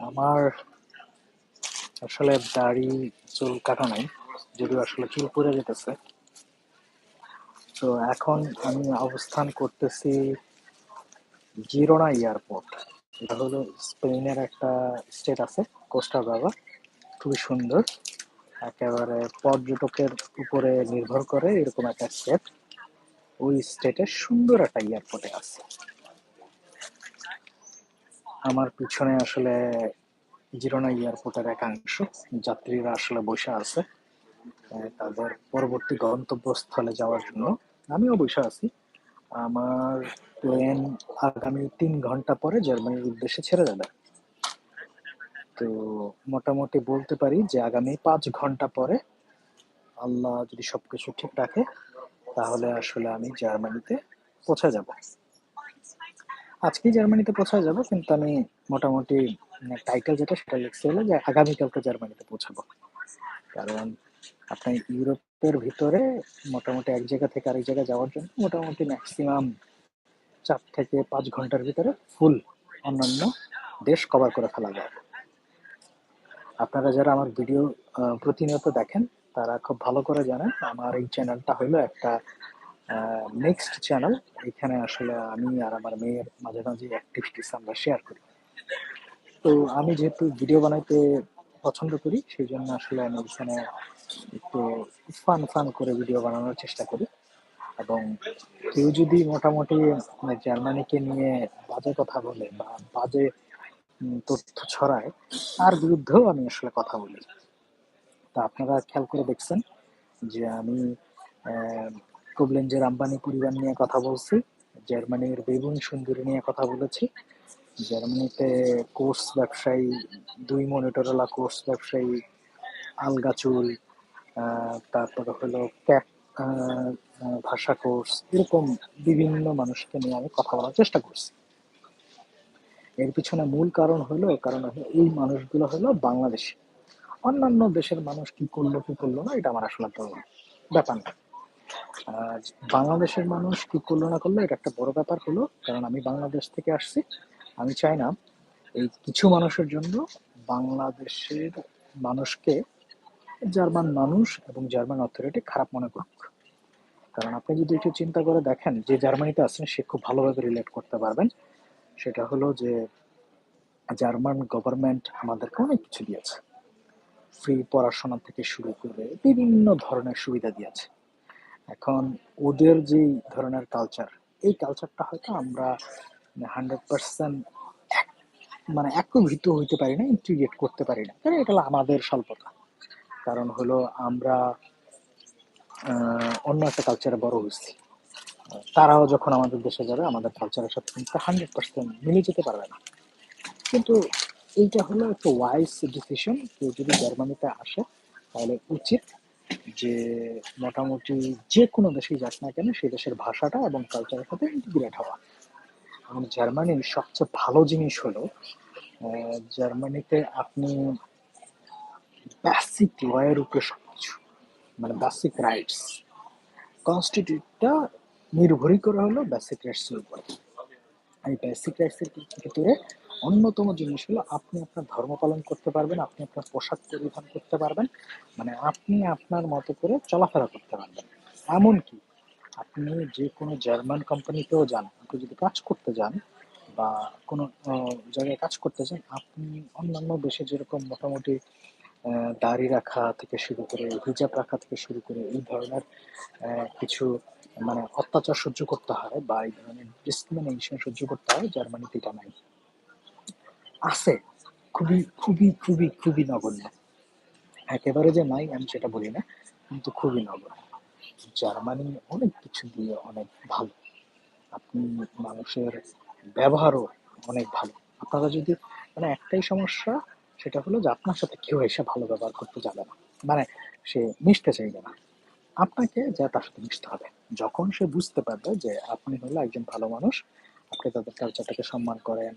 আমার আসলে দাড়ি, চুল কাটা নাই, যদিও আসলে চুল পড়ে যেতেছে তো এখন আমি অবস্থান করতেছি জিরোনা এয়ারপোর্ট। এটা হলো স্পেনের একটা স্টেট আছে, কোস্টা ব্রাভা খুবই সুন্দর। একেবারে পর্যটকের উপরে নির্ভর করে এরকম একটা স্টেট। ওই স্টেটের সুন্দর একটা এয়ারপোর্টে আছে। আমার পিছনে আসলে জিরোনা এয়ারপোর্টের একাংশ। যাত্রীরা আসলে বসে আছে তাদের পরবর্তী গন্তব্যস্থলে যাওয়ার জন্য। আমিও বসে আছি। আমার প্লেন আগামী তিন ঘণ্টা পরে জার্মানির উদ্দেশ্যে ছেড়ে যাবে। তো মোটামুটি বলতে পারি যে আগামী পাঁচ ঘণ্টা পরে আল্লাহ যদি সবকিছু ঠিক রাখে, তাহলে আসলে আমি জার্মানিতে পৌঁছে যাব। আজকেই জার্মানিতে পৌঁছে যাব, কিন্তু আমি মোটামুটি টাইটেল যেটা সেটা লিখতে হলো যে আগামীকালকে জার্মানিতে পৌঁছাবো। কারণ আপনার ইউরোপের ভিতরে মোটামুটি এক জায়গা থেকে আরেক জায়গায় যাওয়ার জন্য মোটামুটি ম্যাক্সিমাম চার থেকে পাঁচ ঘণ্টার ভিতরে ফুল অন্যান্য দেশ কভার করে ফেলা যায়। আপনারা যারা আমার ভিডিও প্রতিনিয়ত দেখেন, তারা খুব ভালো করে জানেন, আমার এই চ্যানেলটা হলো একটা নেক্সট চ্যানেল এখানে আসলে আমি আর আমার মেয়ের মাঝে মাঝে অ্যাক্টিভিটিস আমরা শেয়ার করি। তো আমি যেহেতু ভিডিও বানাইতে পছন্দ করি, সেই জন্য আসলে আমি এখানে একটু ফান ফান করে ভিডিও বানানোর চেষ্টা করি। এবং কেউ যদি মোটামুটি মানে জার্মানিকে নিয়ে বাজে কথা বলে বা বাজে তথ্য ছড়ায়, তার বিরুদ্ধেও আমি আসলে কথা বলি। তা আপনারা খেয়াল করে দেখছেন যে আমি কোবলেঞ্জের আম্বানি পরিবার নিয়ে কথা বলছি, জার্মানির বেগুন সুন্দরী নিয়ে কথা বলেছি। জার্মানিতে কোর্স ব্যবসায়ী, দুই মনিটরওয়ালা কোর্স ব্যবসায়ী, আলগা চুল তারপরে হলো ক্যাপ ভাষা কোর্স, এরকম বিভিন্ন মানুষকে নিয়ে আমি কথা বলার চেষ্টা করছি। এর পিছনে মূল কারণ হলো, কারণ এই মানুষগুলো হলো বাংলাদেশি। অন্যান্য দেশের মানুষ কি করল কি করল না, এটা আমার আসলে ব্যাপার না। আহ, বাংলাদেশের মানুষ কি করল না করল এটা একটা বড় ব্যাপার হলো কারণ আমি বাংলাদেশ থেকে আসছি। আমি চাই না এই কিছু মানুষের জন্য বাংলাদেশের মানুষকে জার্মান মানুষ এবং জার্মান অথরিটি খারাপ মনে করুক। কারণ আপনি যদি একটু চিন্তা করে দেখেন যে জার্মানিতে আছেন সে খুব ভালোভাবে রিলেট করতে পারবেন। সেটা হলো যে জার্মান গভর্নমেন্ট আমাদেরকে অনেক কিছু দিয়েছে। ফ্রি পড়াশোনা থেকে শুরু করে বিভিন্ন ধরনের সুবিধা দিয়েছে। এখন ওদের যে ধরনের কালচার এই কালচারটা হয়তো আমরা হান্ড্রেড পার্সেন্ট মানে একভূত হইতে পারি না ইন্টিগ্রেট করতে পারি না। কারণ এটা আমাদের স্বল্পতা। কারণ হলো আমরা অন্য একটা কালচারে বড় হয়েছি। তারাও যখন আমাদের দেশে যাবে, আমাদের কালচারের সাথে কিন্তু হান্ড্রেড পার্সেন্ট মিলে যেতে পারবে না। কিন্তু এইটা হলো একটা ওয়াইজ ডিসিশন কেউ যদি জার্মানিতে আসে, তাহলে উচিত যে মোটামুটি যে কোনো দেশেই যাক না কেন, সেই দেশের ভাষাটা এবং কালচারের সাথে ইন্টিগ্রেট হওয়া। এবং জার্মানির সবচেয়ে ভালো জিনিস হলো জার্মানিতে আপনি বেসিক লয়ের উপরে সবকিছু মানে বেসিক রাইটস কনস্টিটিউটটা নির্ভরই করে হলো বেসিক রাইটসের উপরে। এই বেসিক রাইটসের ভিতরে অন্যতম জিনিস হলো আপনি আপনার ধর্ম পালন করতে পারবেন, আপনি আপনার পোশাক পরিধান করতে পারবেন মানে আপনি আপনার মতো করে চলাফেরা করতে পারবেন। এমনকি আপনি যে কোনো জার্মান কোম্পানিতেও যান, আপনি যদি কাজ করতে যান বা কোনো জায়গায় কাজ করতে চান আপনি অন্যান্য দেশে যেরকম মোটামুটি দাড়ি রাখা থেকে শুরু করে হিজাব রাখা থেকে শুরু করে এই ধরনের কিছু মানে অত্যাচার সহ্য করতে হয় বা এই ধরনের ডিসক্রিমিনেশন সহ্য করতে হয় জার্মানিতে এটা নাই। আছে। খুবই খুবই খুবই খুবই নগণ্য। একেবারে যে নাই, আমি সেটা বলি না, কিন্তু খুবই নগণ্য। জার্মানি অনেক কিছু দিয়ে অনেক ভালো। আপনি মানুষের ব্যবহারও অনেক ভালো। আপনারা যদি মানে একটাই সমস্যা, সেটা হলো যে আপনার সাথে কেউ এসে ভালো ব্যবহার করতে যাবে না। মানে সে মিশতে চাইবে না। আপনাকে যা তার সাথে মিশতে হবে। যখন সে বুঝতে পারবে যে আপনি হলো একজন ভালো মানুষ আপনি তাদের কালচারটাকে সম্মান করেন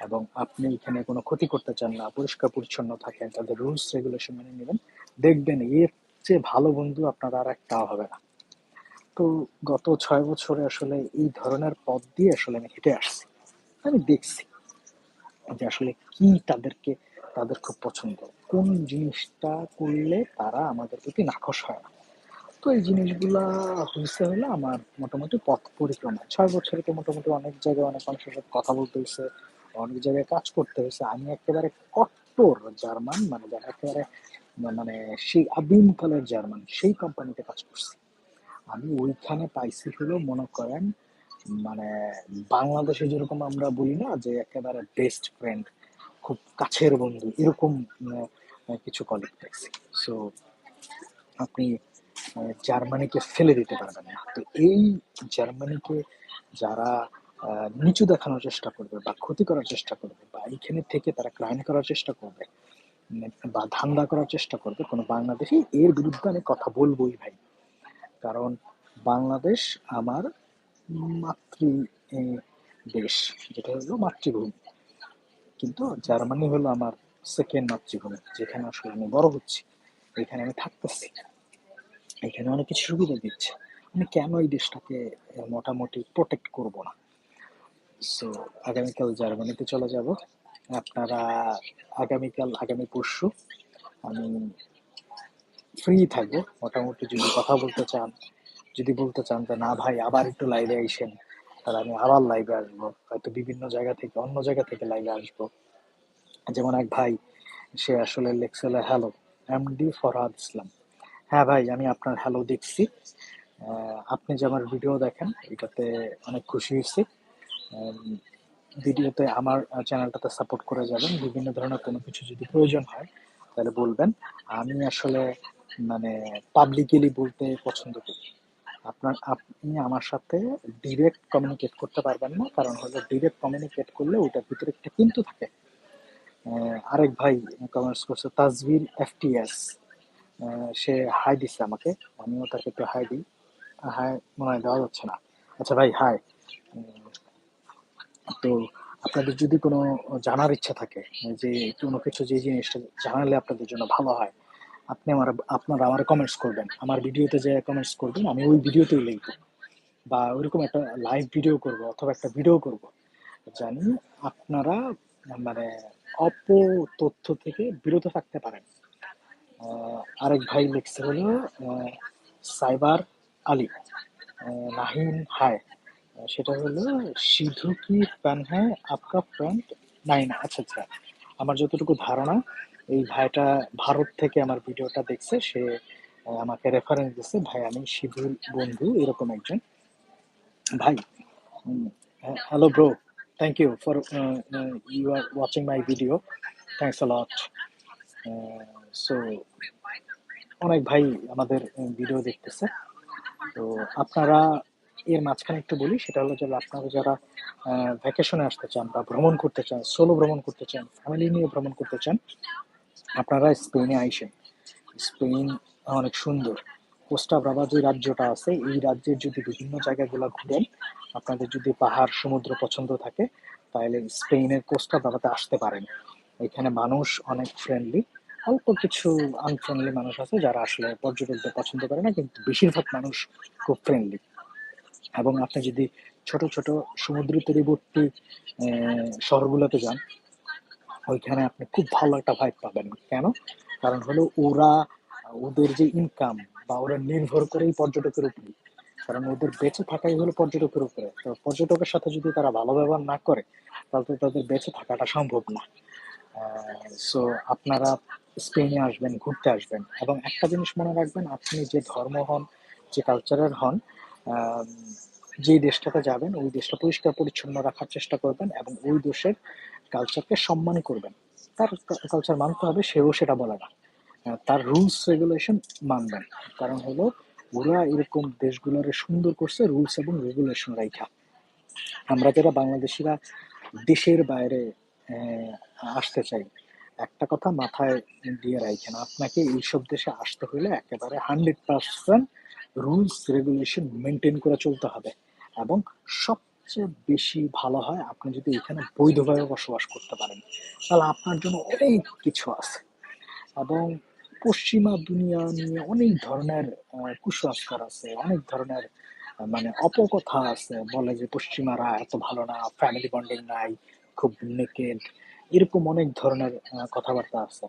এবং আপনি এখানে কোনো ক্ষতি করতে চান না, পরিষ্কার পরিচ্ছন্ন থাকেন, তাদের রুলস রেগুলেশন মেনে নেবেন, দেখবেন এর চেয়ে ভালো বন্ধু আপনার আর একটাও হবে না। তো গত ছয় বছরে আসলে এই ধরনের পথ দিয়ে আসলে আমি হেঁটে আসছি। আমি দেখছি যে আসলে কি তাদেরকে, তাদের খুব পছন্দ, কোন জিনিসটা করলে তারা আমাদের প্রতি নাখোশ হয় না। তো এই জিনিসগুলা হয়েছে হলো আমার মোটামুটি পথ পরিক্রমা। ছয় বছরে তো মোটামুটি অনেক জায়গায় অনেক মানুষের সাথে কথা বলতে হয়েছে অনেক জায়গায় কাজ করতে হয়েছে আমি একেবারে কট্টর জার্মান মানে যারা একেবারে মানে সেই আদিমকালের জার্মান, সেই কোম্পানিতে কাজ করছি। আমি ওইখানে পাইছি হলো মনে করেন মানে বাংলাদেশে যেরকম আমরা বলি না, যে একেবারে বেস্ট ফ্রেন্ড খুব কাছের বন্ধু, এরকম কিছু কলিগ পাইছি সো আপনি জার্মানিকে ফেলে দিতে পারবেন না। তো এই জার্মানিকে যারা নিচু দেখানোর চেষ্টা করবে বা ক্ষতি করার চেষ্টা করবে বা এইখানে থেকে তারা ক্রাইম করার চেষ্টা করবে বা ধান্দা করার চেষ্টা করবে, কোনো বাংলাদেশি এর বিরুদ্ধে আমি কথা বলবোই ভাই। কারণ বাংলাদেশ আমার মাতৃ দেশ, যেটা হলো মাতৃভূমি। কিন্তু জার্মানি হলো আমার সেকেন্ড মাতৃভূমি, যেখানে আসলে আমি বড় হচ্ছি, এখানে আমি থাকতেছি। এখানে অনেক কিছু সুবিধা দিচ্ছে। আমি কেন এই দেশটাকে মোটামুটি প্রোটেক্ট করব না? সো আগামীকাল জার্মানিতে চলে যাব। আপনারা আগামীকাল, আগামী পরশু আমি ফ্রি থাকব। মোটামুটি যদি কথা বলতে চান, যদি বলতে চান যে, না ভাই, আবার একটু লাইভে আইসেন তাহলে আমি আবার লাইভে আসব। হয়তো বিভিন্ন জায়গা থেকে, অন্য জায়গা থেকে লাইভে আসব। যেমন এক ভাই, সে আসলে লেখছিল হ্যালো এমডি ফরহাদ ইসলাম। হ্যাঁ ভাই, আমি আপনার হ্যালো দেখছি। আপনি যে আমার ভিডিও দেখেন, এটাতে অনেক খুশি হয়েছি। ভিডিওতে আমার চ্যানেলটাতে সাপোর্ট করে যাবেন। বিভিন্ন ধরনের কোনো কিছু যদি প্রয়োজন হয়, তাহলে বলবেন। আমি আসলে মানে পাবলিকলি বলতে পছন্দ করি। আপনার, আপনি আমার সাথে ডিরেক্ট কমিউনিকেট করতে পারবেন না। কারণ হলো ডিরেক্ট কমিউনিকেট করলে ওটার ভিতরে একটা কিন্তু থাকে। আরেক ভাই কমার্স করছে, তাজবির এফটিএস সে হাই দিছে আমাকে। আমিও তাকে একটু হাই দিই। হাই মনে হয় দেওয়া যাচ্ছে না। আচ্ছা ভাই, হাই। তো আপনাদের যদি কোনো জানার ইচ্ছা থাকে, যে কোনো কিছু যে জিনিসটা জানালে আপনাদের জন্য ভালো হয়, আপনি আমার, আপনারা আমার কমেন্টস করবেন। আমার ভিডিওতে যে কমেন্টস করবেন, আমি ওই ভিডিওতেই লিখব। বা ওইরকম একটা লাইভ ভিডিও করব অথবা একটা ভিডিও করব। জানি আপনারা মানে অপ তথ্য থেকে বিরত থাকতে পারেন। আরেক ভাই লিখছে হলো সাইবার আলী নাহিন হায়। সেটা হলো সিধু কি ফ্যান হ্যাঁ আপকা ফ্রেন্ড নাইন। আচ্ছা আচ্ছা আমার যতটুকু ধারণা, এই ভাইটা ভারত থেকে আমার ভিডিওটা দেখছে, সে আমাকে রেফারেন্স দিচ্ছে ভাই, আমি সিধুর বন্ধু, এরকম একজন ভাই। Hello bro thank you for you are watching my video thanks lot so অনেক ভাই আমাদের ভিডিও দেখতেছে। তো আপনারা এর মাঝখানে একটু বলি, সেটা হলো যে আপনারা যারা ভ্যাকেশনে আসতে চান বা ভ্রমণ করতে চান সোলো ভ্রমণ করতে চান ফ্যামিলি নিয়ে ভ্রমণ করতে চান, আপনারা স্পেনে আইসেন। স্পেন অনেক সুন্দর। কোস্টা ব্রাভা যে রাজ্যটা আছে, এই রাজ্যের যদি বিভিন্ন জায়গাগুলো ঘুরেন, আপনাদের যদি পাহাড়, সমুদ্র পছন্দ থাকে, তাহলে স্পেনের কোস্টা ব্রাভাতে আসতে পারেন। এখানে মানুষ অনেক ফ্রেন্ডলি অল্প কিছু আনফ্রেন্ডলি মানুষ আছে যারা আসলে পর্যটকদের পছন্দ করে না, কিন্তু বেশিরভাগ মানুষ খুব ফ্রেন্ডলি এবং আপনি যদি ছোট ছোট সমুদ্র তীরবর্তী শহরগুলোতে যান, ওইখানে আপনি খুব ভালো একটা ভাইব পাবেন। কেন? কারণ হলো ওরা, ওদের যে ইনকাম বা ওরা নির্ভর করেই পর্যটকের উপরে। কারণ ওদের বেঁচে থাকাই হলো পর্যটকের উপরে। তো পর্যটকের সাথে যদি তারা ভালো ব্যবহার না করে, তাহলে তাদের বেঁচে থাকাটা সম্ভব না। সো আপনারা স্পেনে আসবেন, ঘুরতে আসবেন। এবং একটা জিনিস মনে রাখবেন, আপনি যে ধর্ম হন, যে কালচারের হন যে দেশটাতে যাবেন, ওই দেশটা পরিষ্কার পরিচ্ছন্ন রাখার চেষ্টা করবেন এবং ওই দেশের কালচারকে সম্মান করবেন। তার কালচার মানতে হবে, সেও সেটা বলে না তার রুলস রেগুলেশন মানবেন। কারণ হলো, ওরা এরকম দেশগুলোরে সুন্দর করছে রুলস এবং রেগুলেশন রাইখা আমরা যারা বাংলাদেশিরা, দেশের বাইরে আসতে চাই। একটা কথা মাথায় দিয়ে রাখেন আপনাকে এইসব দেশে আসতে হলে একেবারে hundred percent rules, regulation maintain করে চলতে হবে এবং সবচেয়ে বেশি ভালো হয় আপনি যদি এখানে বৈধভাবে বসবাস করতে পারেন। তাহলে আপনার জন্য অনেক কিছু আছে এবং পশ্চিমা দুনিয়া নিয়ে অনেক ধরনের কুসংস্কার আছে, অনেক ধরনের মানে অপকথা আছে। বলে যে পশ্চিমারা এত ভালো না ফ্যামিলি বন্ডিং নাই, খুব নেকেড এরকম অনেক ধরনের কথাবার্তা আছে।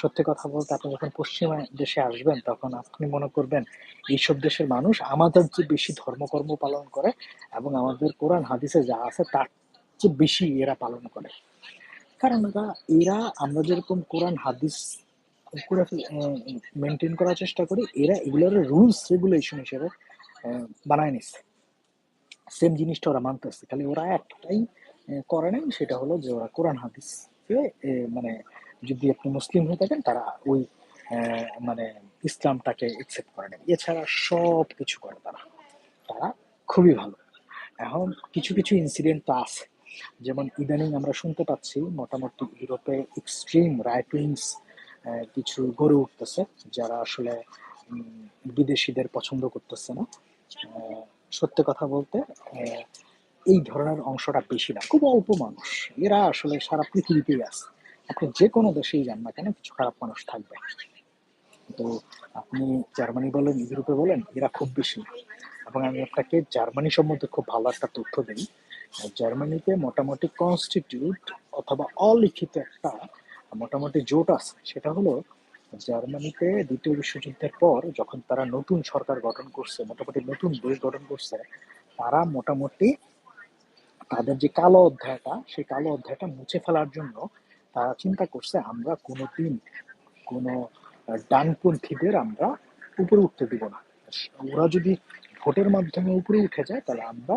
সত্যি কথা বলতে আপনি যখন পশ্চিমা দেশে আসবেন, তখন আপনি মনে করবেন, এইসব দেশের মানুষ আমাদের যে বেশি ধর্মকর্ম পালন করে এবং আমাদের কোরআন, হাদিসে যা আছে, তার চেয়ে বেশি এরা পালন করে। কারণ এরা এরা আমরা যেরকম কোরআন, হাদিস মেনটেন করার চেষ্টা করি, এরা এগুলোর রুলস রেগুলেশন হিসেবে বানায় নিচ্ছে। সেম জিনিসটা ওরা মানতেছে খালি ওরা একটাই করে নাই সেটা হলো যে ওরা কোরআন হাদিসকে মানে যদি আপনি মুসলিম হয়ে থাকেন, তারা ওই মানে ইসলামটাকে একসেপ্ট করে নেয় এছাড়া সব কিছু করে তারা। তারা খুবই ভালো। এখন কিছু কিছু ইনসিডেন্ট তো আছে। যেমন ইদানিং আমরা শুনতে পাচ্ছি, মোটামুটি ইউরোপে এক্সট্রিম রাইট উইংস কিছু গড়ে উঠতেছে, যারা আসলে বিদেশিদের পছন্দ করতেছে না। সত্যি কথা বলতে এই ধরনের অংশটা বেশি না, খুব অল্প মানুষ। এরা আসলে সারা পৃথিবীতেই আছে। আপনি যে কোনো দেশেই যান না কেন, কিছু খারাপ মানুষ থাকবে। তো আপনি জার্মানি বলেন, ইউরোপে বলেন, এরা খুব বেশি। এবং আমি আপনাকে জার্মানি সম্বন্ধে খুব ভালো একটা তথ্য দিই। জার্মানিতে মোটামুটি কনস্টিটিউট অথবা অলিখিত একটা মোটামুটি জোট আছে। সেটা হলো জার্মানিতে দ্বিতীয় বিশ্বযুদ্ধের পর যখন তারা নতুন সরকার গঠন করছে, মোটামুটি নতুন দেশ গঠন করছে, তারা মোটামুটি তাদের যে কালো অধ্যায়টা, সেই কালো অধ্যায়টা মুছে ফেলার জন্য তারা চিন্তা করছে, আমরা কোনো দিন কোনো ডানপন্থীদের আমরা উপরে উঠতে দিব না। ওরা যদি ভোটের মাধ্যমে উপরে উঠে যায়, তাহলে আমরা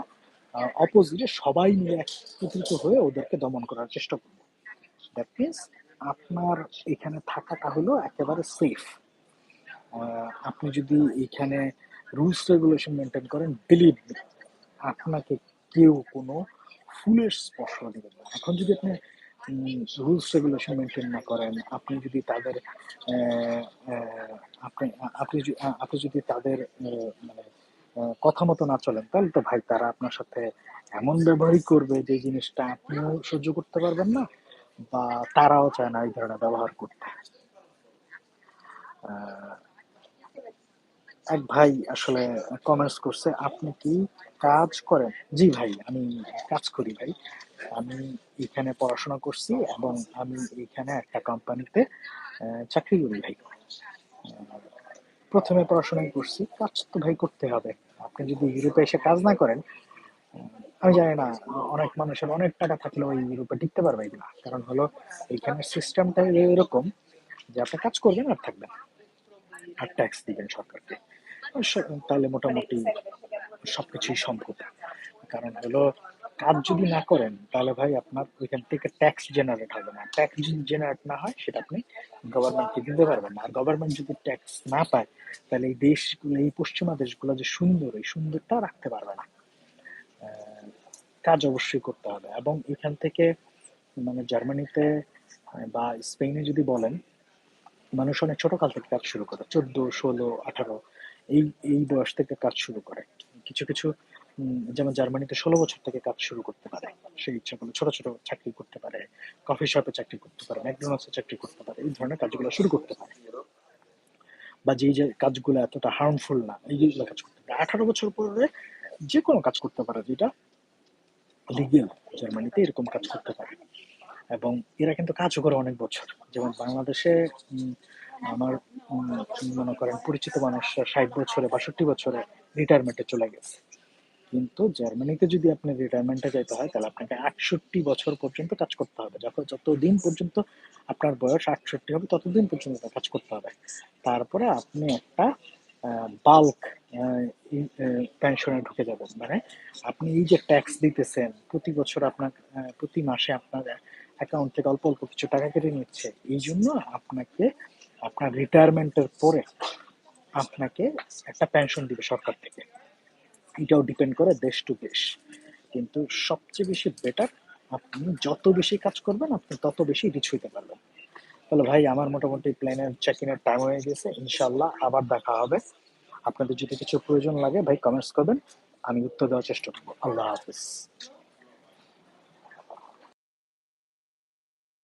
অপোজিটে সবাই মিলে একত্রিত হয়ে ওদেরকে দমন করার চেষ্টা করব। দ্যাট মিনস আপনার এখানে থাকাটা হলো একেবারে সেফ আপনি যদি এখানে রুলস রেগুলেশন মেনটেন করেন বিলিভ আপনাকে কেউ কোনো ফুলের স্পর্শ দেবে না। এখন যদি আপনি রুলস রেগুলেশন মেনটেন না করেন, আপনি যদি তাদের আপনি আপনি আপনি যদি তাদের মানে কথা মতো না চলেন, তাহলে তো ভাই তারা আপনার সাথে এমন ব্যবহারই করবে যে জিনিসটা আপনিও সহ্য করতে পারবেন না বা তারাও চায় না এই ধরনের ব্যবহার করতে। এক ভাই আসলে কমেন্টস করছে, আপনি কি কাজ করেন। জি ভাই, আমি কাজ করি ভাই। আমি এখানে পড়াশোনা করছি এবং আমি এখানে একটা কোম্পানিতে চাকরি করি ভাই। প্রথমে পড়াশোনাই করছি, কাজ তো ভাই করতে হবে। আপনি যদি ইউরোপে এসে কাজ না করেন, আমি জানি না, অনেক মানুষের অনেক টাকা থাকলেও ওই ইউরোপে টিকতে পারবে কিনা কারণ হলো, এখানে সিস্টেমটা এরকম যে আপনি কাজ করবেন আর থাকবেন। আর ট্যাক্স দিবেন সরকারকে। তাহলে মোটামুটি সবকিছুই সম্ভব। কারণ হলো, কাজ যদি না করেন, তাহলে ভাই আপনার ওইখান থেকে ট্যাক্স জেনারেট হবে না। ট্যাক্স যদি জেনারেট না হয়, সেটা আপনি গভর্নমেন্টকে দিতে পারবেন না। আর গভর্নমেন্ট যদি ট্যাক্স না পায়, তাহলে এই দেশগুলো এই পশ্চিমা দেশগুলো যে সুন্দর, এই সুন্দরটা রাখতে পারবে না। কাজ অবশ্যই করতে হবে। এবং এখান থেকে মানে জার্মানিতে বা স্পেনে যদি বলেন, মানুষ অনেক ছোটকাল থেকে কাজ শুরু করে, চোদ্দ, ষোলো, আঠারো, এই এই বয়স থেকে কাজ শুরু করে। কিছু কিছু যেমন জার্মানিতে ষোলো বছর থেকে কাজ শুরু করতে পারে। সেই ইচ্ছা করলে ছোট ছোট চাকরি করতে পারে কফি শপে চাকরি করতে পারে ম্যাকডোনাল্ডসে চাকরি করতে পারে, এই ধরনের কাজগুলো শুরু করতে পারে। বা যে কাজগুলো এতটা হার্মফুল না, এই যেগুলো কাজ করতে পারে। আঠারো বছর পরে যে কোনো কাজ করতে পারে, যেটা লিগেল জার্মানিতে এরকম কাজ করতে পারে। এবং এরা কিন্তু কাজও করে অনেক বছর। যেমন বাংলাদেশে আমার মনে করেন পরিচিত মানুষ ষাট বছরে, বাষট্টি বছরে রিটায়ারমেন্টে চলে গেছে। কিন্তু জার্মানিতে যদি আপনি রিটায়ারমেন্টে যেতে হয়, তাহলে আপনাকে আটষট্টি বছর পর্যন্ত কাজ করতে হবে। যখন যতদিন পর্যন্ত আপনার বয়স আটষট্টি হবে, ততদিন পর্যন্ত কাজ করতে হবে। তারপরে আপনি একটা বাল্ক পেনশনে ঢুকে যাবেন। মানে আপনি এই যে ট্যাক্স দিতেছেন, প্রতি বছর আপনার প্রতি মাসে আপনার অ্যাকাউন্ট থেকে অল্প অল্প কিছু টাকা কেটে নিচ্ছে, এই জন্য আপনাকে আপনার রিটায়ারমেন্টের পরে আপনাকে একটা পেনশন দিবে সরকার থেকে। এটাও ডিপেন্ড করে দেশ টু দেশ। কিন্তু সবচেয়ে বেশি বেটার আপনি যত বেশি কাজ করবেন, আপনি তত বেশি রিচ হইতে পারবেন। তাহলে ভাই, আমার মোটামুটি প্ল্যানের চেক ইনের টাইম হয়ে গেছে। ইনশাল্লাহ আবার দেখা হবে। আপনাদের যদি কিছু প্রয়োজন লাগে, ভাই কমেন্টস করবেন। আমি উত্তর দেওয়ার চেষ্টা করব। আল্লাহ হাফিজ।